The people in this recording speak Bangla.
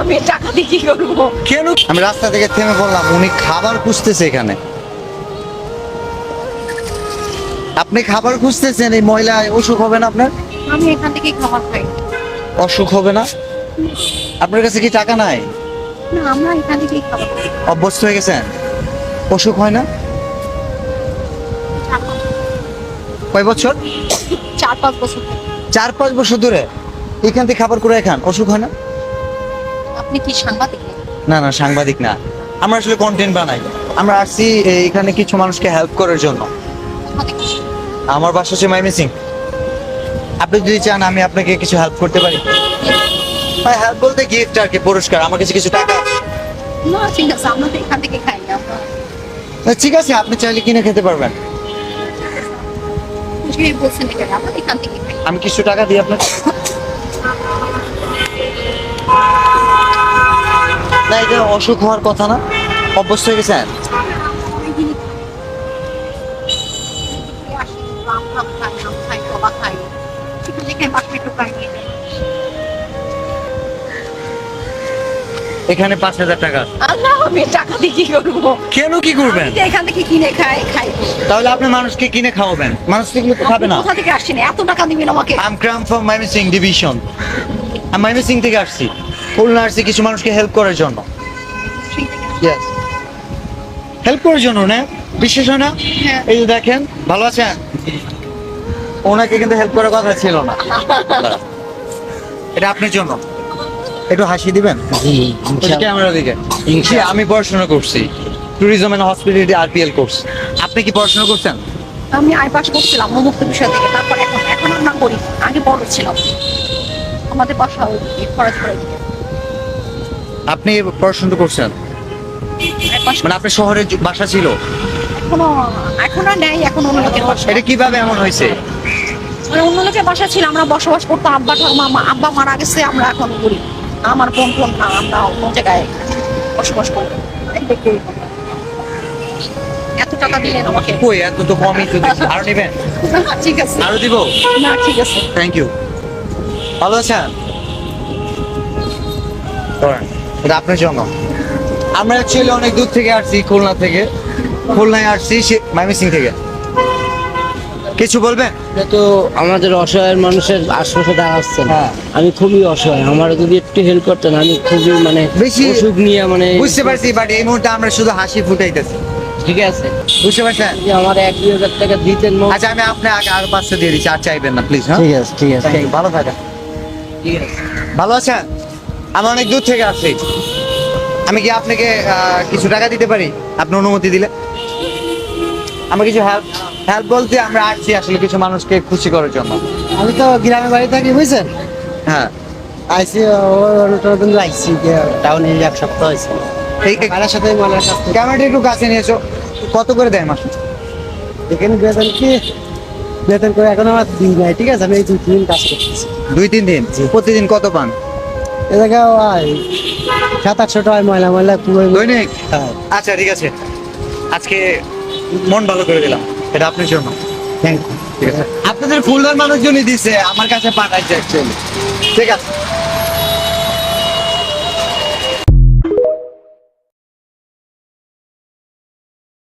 আমি টাকা দিয়ে কি করব? কেন? আমি রাস্তা থেকে থেমে বললাম উনি খাবার খুঁজতেছে এখানে। আপনি খাবার খুঁজতেছেন এই মহিলা অসুখ হবে না আপনার? আমি এখান থেকেই খাবার খাই। অসুখ হবে না? আপনার কাছে কি টাকা নাই? না আমরা এখান থেকেই খাবার খাই। অভ্যস্ত হয়ে গেছেন? অসুখ হয় না? চার পাঁচ- কয় বছর? চার পাঁচ বছর। থেকে। চার পাঁচ বছর ধরে। এখান থেকে খাবার করে খান অসুখ হয় না? আপনি কি সাংবাদিক? না না সাংবাদিক না। আমরা আসলে কন্টেন্ট বানাই। আমরা আসছি এখানে কিছু মানুষকে হেল্প করার জন্য? আমার বাসা হচ্ছে মাইমি সিং আপনি যদি চান আমি আপনাকে কিছু হেল্প করতে পারি। ভাই হেল্প বলতে গিফট আর কি পুরস্কার। আমার কাছে কিছু টাকা। না ঠিক আছে আমরা তো এখান থেকে খাই না, ঠিক আছে আপনি চাইলে কিনে খেতে পারবেন। আমি কিছু টাকা দিই আপনাকে। না এটা অসুখ হওয়ার কথা না? অভ্যস্ত হয়ে গেছেন। এখানে পাঁচ হাজার টাকা আল্লাহ, আমি টাকা দিয়ে কি করব? কেন কি করবেন? আমি তো এখান থেকে কিনে খাই খাই। তাহলে আপনি মানুষকে কিনে খাওয়াবেন। মানুষ এগুলো তো খাবে না। কোথা থেকে আসছেন? এত টাকা দিবেন আমাকে? আম ক্রাম ফ্রম মাইমি সিং ডিভিশন আমি মাইমি সিং থেকে আসছি। খুলনা আসছি কিছু মানুষকে হেল্প করার জন্য। ইয়েস হেল্প করার জন্য না? বিশেষ হয় না? হ্যাঁ। এই যে দেখেন ভালো আছেন? ওনাকে কিন্তু হেল্প করার কথা ছিল না। এটা আপনার জন্য। একটু হাসি দিবেন? ক্যামেরা দিকে। আমি পড়াশোনা করছি। Tourism and hospitality RPL course আপনি কি পড়াশোনা করছেন? আমি আই পাস করছিলাম মুক্ত বিষয় থেকে। তারপর এখন এখন আমরা করি আগে বড় ছিলাম। আমাদের বাসা খরচ করে দিকে আপনি পড়াশোনা করছেন। মানে আপনার শহরে বাসা ছিল। এখনও এখন নেই এখন অন্য লোকের বাসা। এটা কীভাবে এমন হয়েছে? মানে অন্য লোকের বাসা ছিল আমরা বসবাস করতাম আব্বা ঠাকুমা আব্বা মারা গেছে আমরা এখন করি আমার বোন বোন না আমরা অন্য জায়গায় বসবাস করি। এত টাকা দিলেন আমাকে। কই এত তো কমই তো। আরও নেবেন? ঠিক আছে। আরও দিব? না ঠিক আছে। থ্যাংক ইউ ভালো আছেন? এটা আপনার জন্য। আমরা অ্যাকচুয়ালি অনেক দূর থেকে আসছি খুলনা থেকে। খুলনায় আসছি মাইমিসিং থেকে। কিছু বলবেন? তো আমাদের অসহায় মানুষের আশপাশে দাঁড়াচ্ছেন হ্যাঁ। আমি খুবই অসহায়। আমার যদি একটু হেল্প করতেন আমি খুবই মানে বেশি- অসুখ নিয়ে মানে বুঝতে পারছি বাট এই মুহূর্তে আমরা শুধু হাসি ফুটাইতেছি। ঠিক আছে। বুঝতে পারছেন? আমার এক দুই হাজার টাকা দিতেন আচ্ছা আমি আপনি আগে আরও পাঁচশো দিয়ে দিচ্ছি আর চাইবেন না প্লিজ হ্যাঁ? ঠিক আছে ঠিক আছে। ভালো থাকেন। ঠিক আছে। ভালো আছেন? আমি অনেক দূর থেকে আসছি। আমি কি আপনাকে কিছু টাকা দিতে পারি? আপনি অনুমতি দিলে? আমার কিছু হেল্প হেল্প বলতে আমরা আসছি আসলে কিছু মানুষকে খুশি করার জন্য। আমি তো গ্রামের বাড়ি থাকি বুঝছেন? হ্যাঁ। আইসি দিন আইসি টাউনে এক সপ্তাহ হয়েছে ভাড়ার সাথে মালার থেকে ক্যামেরাটা একটু কাছে নিয়েছো কত করে দেয় মাসে? এখানে বেতন কি? বেতন করে এখন আমার দিন নাই ঠিক আছে? আমি এই দুই তিন কাজ করতেছি। দুই তিন দিন? প্রতিদিন কত পান? এ জায়গায় সাত আটশো টাকায় ময়লা ময়লা দৈনিক? হ্যাঁ আচ্ছা ঠিক আছে। আজকে মন ভালো করে দিলাম এটা আপনার জন্য। থ্যাংক ইউ ঠিক আছে। আপনাদের খুলনার মানুষজনই দিছে আমার কাছে পাঠাইছে অ্যাকচুয়ালি ঠিক আছে।